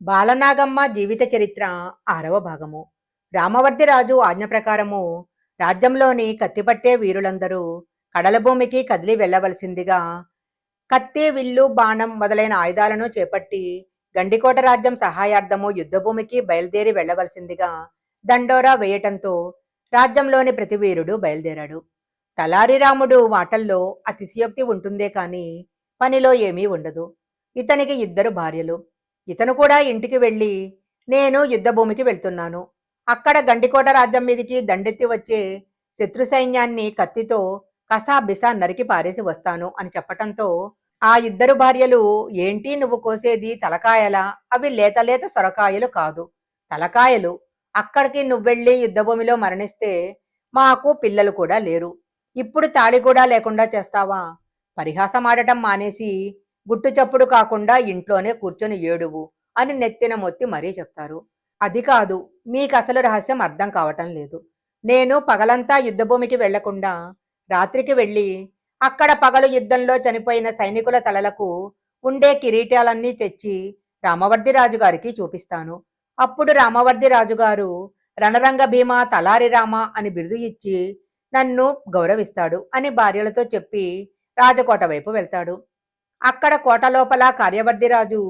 బాలనాగమ్మ జీవిత చరిత్ర ఆరవ భాగము. రామవర్తిరాజు ఆజ్ఞ ప్రకారము రాజ్యంలోని కత్తిపట్టే వీరులందరూ కడల భూమికి కదిలి వెళ్ళవలసిందిగా కత్తి విల్లు బాణం మొదలైన ఆయుధాలను చేపట్టి గండికోట రాజ్యం సహాయార్థము యుద్ధభూమికి బయలుదేరి వెళ్ళవలసిందిగా దండోరా వేయటంతో రాజ్యంలోని ప్రతి వీరుడు బయలుదేరాడు. తలారి రాముడు మాటల్లో అతిశయోక్తి ఉంటుందే కాని పనిలో ఏమీ ఉండదు. ఇతనికి ఇద్దరు భార్యలు. ఇతను కూడా ఇంటికి వెళ్ళి నేను యుద్ధభూమికి వెళ్తున్నాను. అక్కడ గండికోట రాజ్యం మీదికి దండెత్తి వచ్చే శత్రు సైన్యాన్ని కత్తితో కసాబిసా నరికి పారేసి వస్తాను అని చెప్పటంతో ఆ ఇద్దరు భార్యలు ఏంటి నువ్వు కోసేది తలకాయలా? అవి లేత లేత సొరకాయలు కాదు. తలకాయలు. అక్కడికి నువ్వెళ్ళి యుద్ధభూమిలో మరణిస్తే మాకు పిల్లలు కూడా లేరు. ఇప్పుడు తాళి కూడా లేకుండా చేస్తావా? పరిహాసం ఆడటం మానేసి గుట్టు చప్పుడు కాకుండా ఇంట్లోనే కూర్చొని ఏడువు అని నెత్తిన మొత్తి మరీ చెప్తారు. అది కాదు మీకు అసలు రహస్యం అర్థం కావటం లేదు. నేను పగలంతా యుద్ధభూమికి వెళ్ళకుండా రాత్రికి వెళ్ళి అక్కడ పగలు యుద్ధంలో చనిపోయిన సైనికుల తలలకు ఉండే కిరీటాలన్నీ తెచ్చి రామవర్ధి రాజుగారికి చూపిస్తాను. అప్పుడు రామవర్ధి రాజుగారు రణరంగ భీమా తలారి రామ అని బిరుదు ఇచ్చి నన్ను గౌరవిస్తాడు అని భార్యలతో చెప్పి రాజకోట వైపు వెళ్తాడు. అక్కడ కోట లోపల కార్యవర్ధిరాజు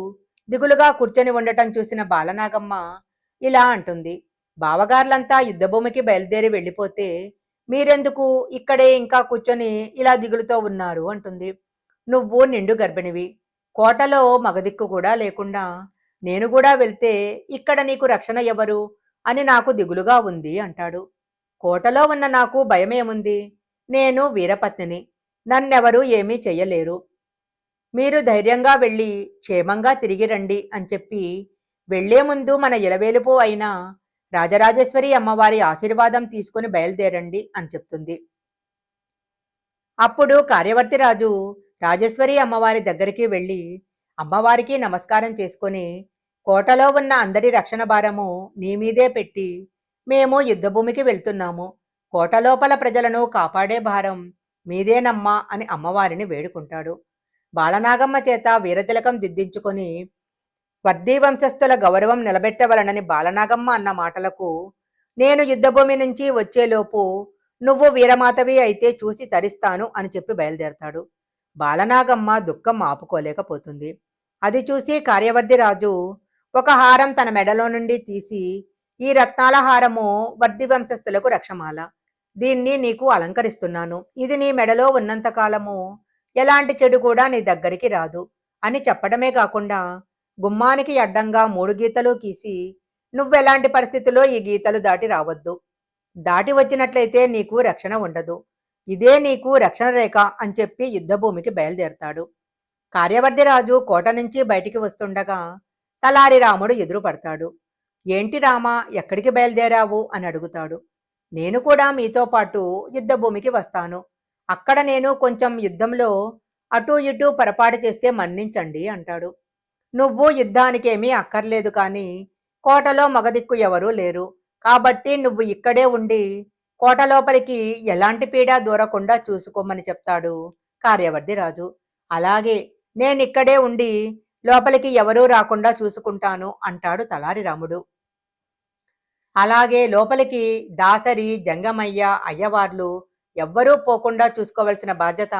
దిగులుగా కూర్చొని ఉండటం చూసిన బాలనాగమ్మ ఇలా అంటుంది. బావగార్లంతా యుద్ధభూమికి బయలుదేరి వెళ్ళిపోతే మీరెందుకు ఇక్కడే ఇంకా కూర్చొని ఇలా దిగులుతో ఉన్నారు అంటుంది. నువ్వు నిండు గర్భిణివి. కోటలో మగదిక్కు కూడా లేకుండా నేను కూడా వెళ్తే ఇక్కడ నీకు రక్షణ ఎవరు అని నాకు దిగులుగా ఉంది అంటాడు. కోటలో ఉన్న నాకు భయమేముంది? నేను వీరపత్నిని. నన్నెవరూ ఏమీ చెయ్యలేరు. మీరు ధైర్యంగా వెళ్ళి క్షేమంగా తిరిగి రండి అని చెప్పి వెళ్ళే ముందు మన ఇలవేలుపు అయిన రాజరాజేశ్వరి అమ్మవారి ఆశీర్వాదం తీసుకుని బయలుదేరండి అని చెప్తుంది. అప్పుడు కార్యవర్తి రాజు రాజేశ్వరి అమ్మవారి దగ్గరికి వెళ్ళి అమ్మవారికి నమస్కారం చేసుకొని కోటలో ఉన్న అందరి రక్షణ భారము నీ మీదే పెట్టి మేము యుద్ధభూమికి వెళ్తున్నాము. కోట లోపల ప్రజలను కాపాడే భారం మీదేనమ్మా అని అమ్మవారిని వేడుకుంటాడు. బాలనాగమ్మ చేత వీరతిలకం దిద్దించుకొని వర్ధీ వంశస్థుల గౌరవం నిలబెట్టవలనని బాలనాగమ్మ అన్న మాటలకు నేను యుద్ధభూమి నుంచి వచ్చేలోపు నువ్వు వీరమాతవి అయితే చూసి తరిస్తాను అని చెప్పి బయలుదేరతాడు. బాలనాగమ్మ దుఃఖం ఆపుకోలేకపోతుంది. అది చూసి కార్యవర్ధి రాజు ఒక హారం తన మెడలో నుండి తీసి ఈ రత్నాల హారము వర్ధి వంశస్థులకు రక్షమాల. దీన్ని నీకు అలంకరిస్తున్నాను. ఇది నీ మెడలో ఉన్నంత కాలము ఎలాంటి చెడు కూడా నీ దగ్గరికి రాదు అని చెప్పడమే కాకుండా గుమ్మానికి అడ్డంగా మూడు గీతలు గీసి నువ్వెలాంటి పరిస్థితుల్లో ఈ గీతలు దాటి రావద్దు. దాటి వచ్చినట్లయితే నీకు రక్షణ ఉండదు. ఇదే నీకు రక్షణ రేఖ అని చెప్పి యుద్ధభూమికి బయలుదేరతాడు. కార్యవర్ధి రాజు కోట నుంచి బయటికి వస్తుండగా తలారి రాముడు ఎదురు పడతాడు. ఏంటి రామా ఎక్కడికి బయలుదేరావు అని అడుగుతాడు. నేను కూడా మీతో పాటు యుద్ధభూమికి వస్తాను. అక్కడ నేను కొంచెం యుద్ధంలో అటు ఇటు పొరపాటు చేస్తే మన్నించండి అంటాడు. నువ్వు యుద్ధానికేమీ అక్కర్లేదు కానీ కోటలో మగదిక్కు ఎవరూ లేరు. కాబట్టి నువ్వు ఇక్కడే ఉండి కోట లోపలికి ఎలాంటి పీడ దూరకుండా చూసుకోమని చెప్తాడు కార్యవర్ధి రాజు. అలాగే నేనిక్కడే ఉండి లోపలికి ఎవరూ రాకుండా చూసుకుంటాను అంటాడు తలారి రాముడు. అలాగే లోపలికి దాసరి జంగమయ్య అయ్యవార్లు ఎవ్వరూ పోకుండా చూసుకోవలసిన బాధ్యత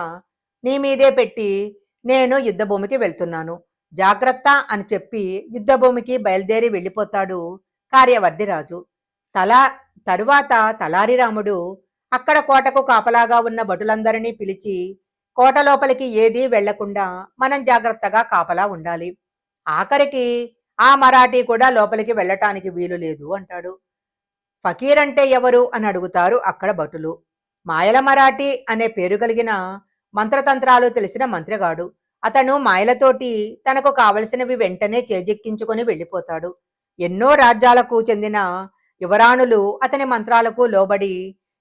నీ మీదే పెట్టి నేను యుద్ధభూమికి వెళ్తున్నాను. జాగ్రత్త అని చెప్పి యుద్ధభూమికి బయలుదేరి వెళ్ళిపోతాడు కార్యవర్ధిరాజు. తలా తరువాత తలారి రాముడు అక్కడ కోటకు కాపలాగా ఉన్న భటులందరినీ పిలిచి కోట లోపలికి ఏదీ వెళ్ళకుండా మనం జాగ్రత్తగా కాపలా ఉండాలి. ఆఖరికి ఆ మరాఠీ కూడా లోపలికి వెళ్ళటానికి వీలు లేదు అంటాడు. ఫకీర్ అంటే ఎవరు అని అడుగుతారు అక్కడ భటులు. మాయల మరాఠీ అనే పేరు కలిగిన మంత్రతంత్రాలు తెలిసిన మంత్రిగాడు. అతను మాయలతోటి తనకు కావలసినవి వెంటనే చేజెక్కించుకొని వెళ్ళిపోతాడు. ఎన్నో రాజ్యాలకు చెందిన యువరాణులు అతని మంత్రాలకు లోబడి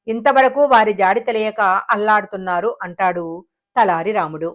ఇంతవరకు వారి జాడి తెలియక అల్లాడుతున్నారు అంటాడు తలారి రాముడు.